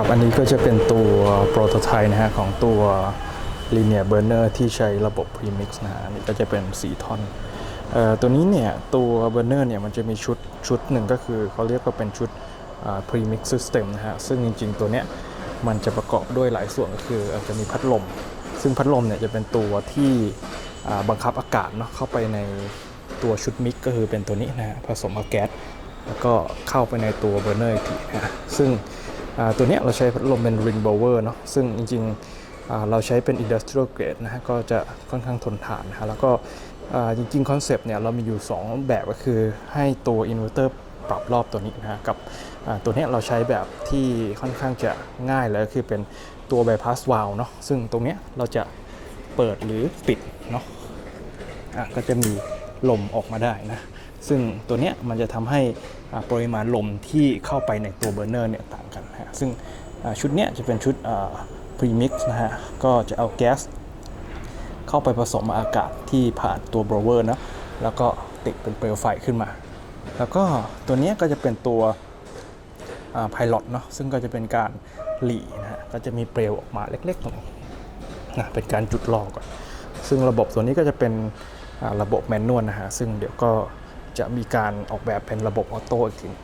ครับ อันนี้ก็จะเป็นตัวโปรโตไทป์นะฮะของตัว Linear Burner ที่ใช้ระบบ Premix นะฮะนนี้ก็จะเป็น 4 ท่อนตัวนี้เนี่ย ตัว Burner เนี่ยมันจะมีชุดชุดหนึ่งก็คือเขาเรียกว่าเป็นชุด Premix System นะฮะ ซึ่งจริง ๆ ตัวเนี้ยมันจะประกอบด้วยหลายส่วนก็คืออาจจะมีพัดลม ซึ่งพัดลมเนี่ยจะเป็นตัวที่บังคับอากาศเนาะเข้าไปในตัวชุดมิกก็คือเป็นตัวนี้นะฮะผสมกับแก๊สแล้วก็เข้าไปในตัวเบอร์เนอร์อีกทีนะฮะซึ่ง ตัวนี้เราใช้พัดลมเป็น ring blower เนาะซึ่งจริงๆเราใช้เป็น industrial grade นะฮะก็จะค่อนข้างทนทานนะฮะแล้วก็จริงๆคอนเซปต์เนี่ยเรามีอยู่ 2 แบบก็คือให้ตัวอินเวอร์เตอร์ปรับรอบตัวนี้นะฮะกับตัวนี้เราใช้แบบที่ค่อนข้างจะง่ายเลยก็คือเป็นตัว bypass valve เนาะซึ่งตรงนี้เราจะเปิดหรือปิดเนาะะก็จะมีลมออกมาได้นะ ซึ่งตัวเนี้ยมันจะทำให้ปริมาณลมที่เข้าไปในตัวเบอร์เนอร์เนี่ยต่างกันฮะซึ่งชุดเนี้ยจะเป็นชุดพรีมิกซ์นะฮะก็จะเอาแก๊สเข้าไปผสมกับอากาศที่ผ่านตัวบรเวอร์นะแล้วก็ติดเป็นเปลวไฟขึ้นมา แล้วก็ตัวเนี้ยก็จะเป็นตัวพาย o t เนาะซึ่งก็จะเป็นการหลีนะฮะก็จะมีเปลวออกมาเล็กๆตรงนี้นะเป็นการจุดรอก่อน ซึ่งระบบตัวนี้ก็จะเป็นระบบแมนนวลนะฮะซึ่งเดี๋ยวก็ จะมีการออกแบบเป็นระบบออโต้อีกทีหนึ่ง